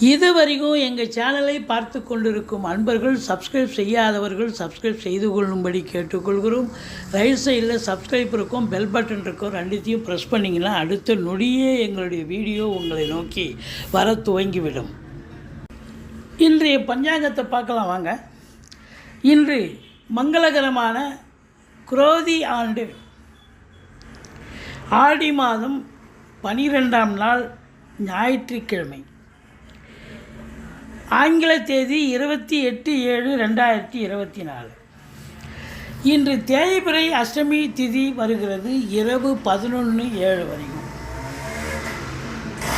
இதுவரைக்கும் எங்கள் சேனலை பார்த்து கொண்டிருக்கும் அன்பர்கள் சப்ஸ்கிரைப் செய்யாதவர்கள் சப்ஸ்கிரைப் செய்து கொள்ளும்படி கேட்டுக்கொள்கிறோம். ரைட் சைடில் சப்ஸ்கிரைப் இருக்கும் பெல் பட்டன் இருக்கும் ரெண்டுத்தையும் ப்ரெஸ் பண்ணிங்கன்னா அடுத்த நொடியே எங்களுடைய வீடியோ உங்களை நோக்கி வர துவங்கிவிடும். இன்றைய பஞ்சாங்கத்தை பார்க்கலாம் வாங்க. இன்று மங்களகரமான குரோதி ஆண்டு. ஆடி மாதம் பனிரெண்டாம் நாள் ஞாயிற்றுக்கிழமை. ஆங்கில தேதி இருபத்தி எட்டு ஏழு ரெண்டாயிரத்தி இருபத்தி நாலு. இன்று தேய்பிறை அஷ்டமி திதி வருகிறது இரவு பதினொன்று ஏழு வரைக்கும்.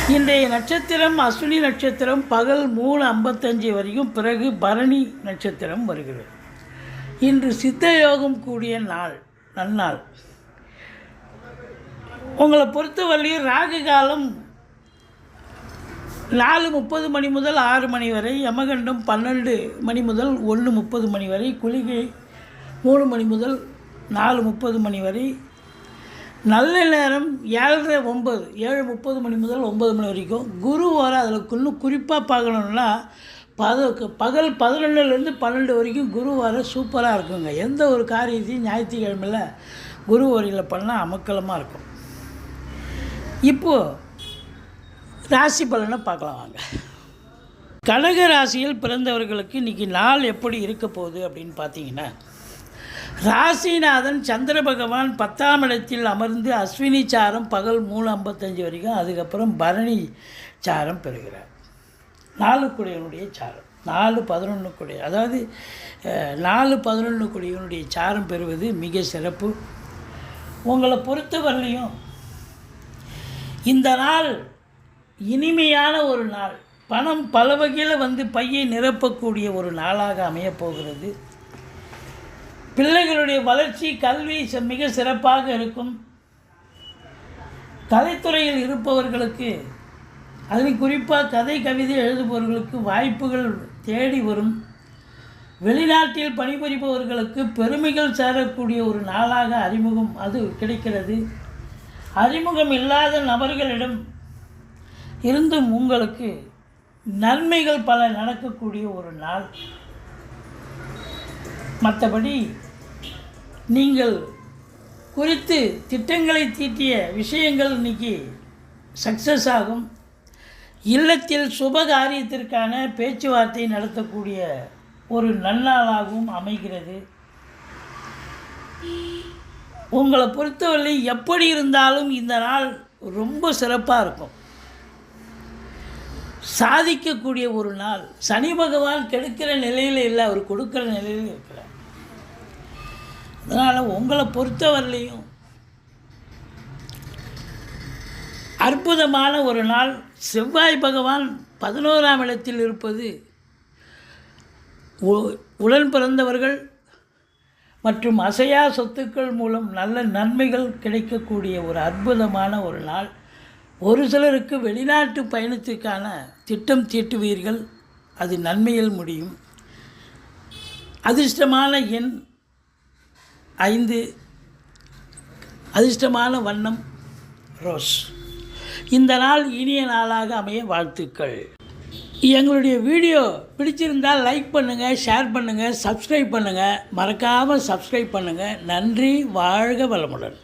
இன்றைய நட்சத்திரம் அஸ்வினி நட்சத்திரம் பகல் மூணு ஐம்பத்தஞ்சு வரைக்கும் பிறகு பரணி நட்சத்திரம் வருகிறது. இன்று சித்த யோகம் கூடிய நாள் நன்னாள். உங்களை பொறுத்தவரையும் ராகு காலம் நாலு முப்பது மணி முதல் ஆறு மணி வரை யமகண்டம் பன்னெண்டு மணி முதல் ஒன்று முப்பது மணி வரை குளிகை மூணு மணி முதல் நாலு முப்பது மணி வரை. நல்ல நேரம் ஏழரை ஒம்பது ஏழு முப்பது மணி முதல் ஒம்பது மணி வரைக்கும். குரு வர அதில் இன்னும் குறிப்பாக பார்க்கணுன்னா பத பகல் பதினொன்றுலேருந்து பன்னெண்டு வரைக்கும் குரு வர சூப்பராக இருக்குங்க. எந்த ஒரு காரியத்தையும் ஞாயிற்றுக்கிழமையில் குரு வரையில் பண்ணால் அமக்கலமாக இருக்கும். இப்போது ராசி பலனை பார்க்கலாம் வாங்க. கடக ராசியில் பிறந்தவர்களுக்கு இன்றைக்கி நாள் எப்படி இருக்க போகுது அப்படின்னு பார்த்தீங்கன்னா ராசிநாதன் சந்திர பகவான் பத்தாம் இடத்தில் அமர்ந்து அஸ்வினி சாரம் பகல் மூணு ஐம்பத்தஞ்சு வரைக்கும் அதுக்கப்புறம் பரணி சாரம் பெறுகிறார். நாலு குடையனுடைய சாரம் நாலு பதினொன்று குடைய அதாவது நாலு பதினொன்று குடையனுடைய சாரம் பெறுவது மிக சிறப்பு. உங்களை பொறுத்தவரையிலையும் இந்த நாள் இனிமையான ஒரு நாள். பணம் பல வகையில் வந்து பையை நிரப்பக்கூடிய ஒரு நாளாக அமையப்போகிறது. பிள்ளைகளுடைய வளர்ச்சி கல்வி மிக சிறப்பாக இருக்கும். கலைத்துறையில் இருப்பவர்களுக்கு அதில் குறிப்பாக கதை கவிதை எழுதுபவர்களுக்கு வாய்ப்புகள் தேடி வரும். வெளிநாட்டில் பணிபுரிபவர்களுக்கு பெருமைகள் சேரக்கூடிய ஒரு நாளாக அறிமுகம் அது கிடைக்கிறது. அறிமுகம் இல்லாத நபர்களிடம் இருந்தும் உங்களுக்கு நன்மைகள் பல நடக்கக்கூடிய ஒரு நாள். மற்றபடி நீங்கள் குறித்து திட்டங்களை தீட்டிய விஷயங்கள் இன்றைக்கி சக்ஸஸ் ஆகும். இல்லத்தில் சுப காரியத்திற்கான பேச்சுவார்த்தை நடத்தக்கூடிய ஒரு நன்னாளாகவும் அமைகிறது. உங்களை பொறுத்தவரை எப்படி இருந்தாலும் இந்த நாள் ரொம்ப சிறப்பாக இருக்கும். சாதிக்கக்கூடிய ஒரு நாள். சனி பகவான் கெடுக்கிற நிலையில் இல்லை அவர் கொடுக்குற நிலையில் இருக்கிறார். அதனால் உங்களை பொறுத்தவரையிலையும் அற்புதமான ஒரு நாள். செவ்வாய் பகவான் பதினோராம் இடத்தில் இருப்பது உ- உடன் பிறந்தவர்கள் மற்றும் அசையா சொத்துக்கள் மூலம் நல்ல நன்மைகள் கிடைக்கக்கூடிய ஒரு அற்புதமான ஒரு நாள். ஒரு சிலருக்கு வெளிநாட்டு பயணத்திற்கான திட்டம் தீட்டுவீர்கள். அது நன்மையில் முடியும். அதிர்ஷ்டமான எண் ஐந்து. அதிர்ஷ்டமான வண்ணம் ரோஸ். இந்த நாள் இனிய நாளாக அமைய வாழ்த்துக்கள். எங்களுடைய வீடியோ பிடிச்சிருந்தால் லைக் பண்ணுங்கள் ஷேர் பண்ணுங்கள் சப்ஸ்கிரைப் பண்ணுங்கள் மறக்காமல் சப்ஸ்கிரைப் பண்ணுங்கள் நன்றி வாழ்க வளமுடன்.